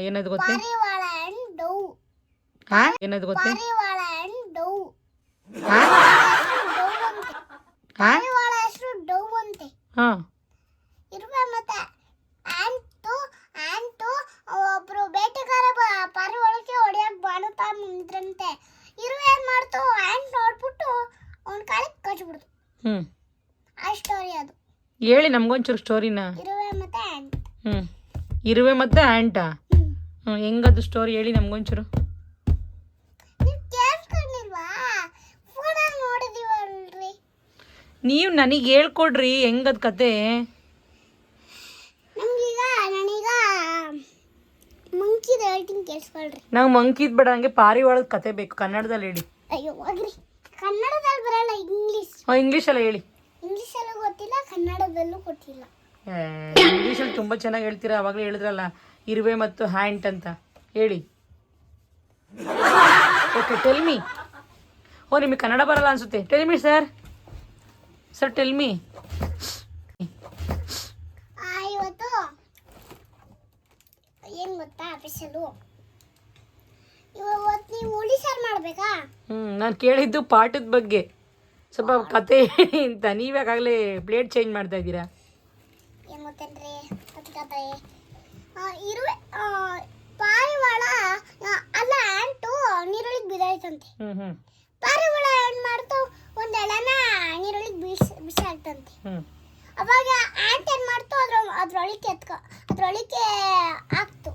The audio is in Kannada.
ಏನದು ಗೊತ್ತೇ? ಡೌ. ಹಾ ಏನದು ಗೊತ್ತೇ? ಹಾ ಹಾ ಹೆಸರು ಡೌ ಅಂತೆ. ಹಾ. ಇರುವೆ ಮತ್ತೆ ಆಂಟು ಆಂಟು ಒಬ್ರು ಬೇಟೆಗಾರ ಪಾರಿವಾಳಕ್ಕೆ ಹೊಡೆಯಕ್ ಬಾಣುತ್ತಾ ಮುಂದ್ರಂತೆ ಇರುವೆ ಏನ್ ಮಾಡ್ತು? ಆಂಟ್ ನೋಡ್ಬಿಟ್ಟು ಅವ್ನ ಕಾಲಿಗೆ ಕಚ್ಬಿಡ್ತು ಹ್ಮ್. ಆ ಸ್ಟೋರಿ ಅದು. ಹೇಳಿ ನಮ್ಗೊಂಚೂರು ಸ್ಟೋರಿನ ಇರುವೆ ಮತ್ತೆ ಆಂಟ್. ಹ್ಮ್. ಇರುವೆ ಮತ್ತೆ ಆಂಟಾ? ಹ್ಮ್ ಹೆಂಗದು ಸ್ಟೋರಿ ಹೇಳಿ ನಮ್ಗೊಂಚೂರು ನೀವು ನನಗೆ ಹೇಳ್ಕೊಡ್ರಿ ಹೆಂಗದ್ ಕತೆ? ನಂಗೆ ನಾನೀಗ ಮಂಕಿದ ಬೇಡ ಹಂಗೆ ಪಾರಿವಾಳದ ಕತೆ ಬೇಕು ಕನ್ನಡದಲ್ಲಿ ಹೇಳಿ. ಅಯ್ಯೋ ಹೋಗ್ರಿ ಕನ್ನಡದಲ್ಲಿ ಬರಲ್ಲ ಇಂಗ್ಲಿಷ್ ಓ ಇಂಗ್ಲೀಷಲ್ಲಿ ಹೇಳಿ. ಇಂಗ್ಲಿಷಲ್ಲೂ ಗೊತ್ತಿಲ್ಲ ಕನ್ನಡದಲ್ಲೂ ಗೊತ್ತಿಲ್ಲ. ಇಂಗ್ಲೀಷಲ್ಲಿ ತುಂಬ ಚೆನ್ನಾಗಿ ಹೇಳ್ತೀರಾ ಅವಾಗಲೇ ಹೇಳಿದ್ರಲ್ಲ. ಇರುವೆ ಮತ್ತು ಹ್ಯಾಂಟ್ ಅಂತ. ಹೇಳಿ. ಓಕೆ ಟೆಲ್ ಮಿ ಓ ನಿಮಗೆ ಕನ್ನಡ ಬರಲ್ಲ ಅನ್ಸುತ್ತೆ. Tell me sir sir tell me ಏನು ಗೊತ್ತಾ ಆಫೀಸಲ್ಲೂ ಇವತ್ತು ನೀವು ಹುಳಿ ಸಾರು ಮಾಡಬೇಕಾ? ಹ್ಞೂ ನಾನು ಕೇಳಿದ್ದು ಪಾಠದ ಬಗ್ಗೆ. ಸ್ವಲ್ಪ ಕತೆ ಹೇಳಿ ಅಂತ. ನೀವ್ಯಾಕಾಗಲೇ ಪ್ಲೇಟ್ ಚೇಂಜ್ ಮಾಡ್ತಾ ಇದ್ದೀರಾ? ಏನು ಗೊತ್ತೇನ್ರಿ? ಇರುವೆ ಪಾರಿವಾಳ ಅಲ್ಲ ಆಂಟು ನೀರೊಳಗೆ ಬಿದ್ದಾಯ್ತಂತೆ ಪಾರಿವಾಳ ಏನು ಮಾಡ್ತು? ಒಂದು ಎಳೆನ ನೀರೊಳಗೆ ಬೀಸ್ ಬಿಸಾಕ್ತಂತೆ. ಅವಾಗ ಆಂಟ್ ಏನ್ ಮಾಡ್ತು? ಅದ್ರ ಅದ್ರೊಳಗೆ ಎತ್ಕೊ ಅದ್ರೊಳಗೆ ಹಾಕ್ತು.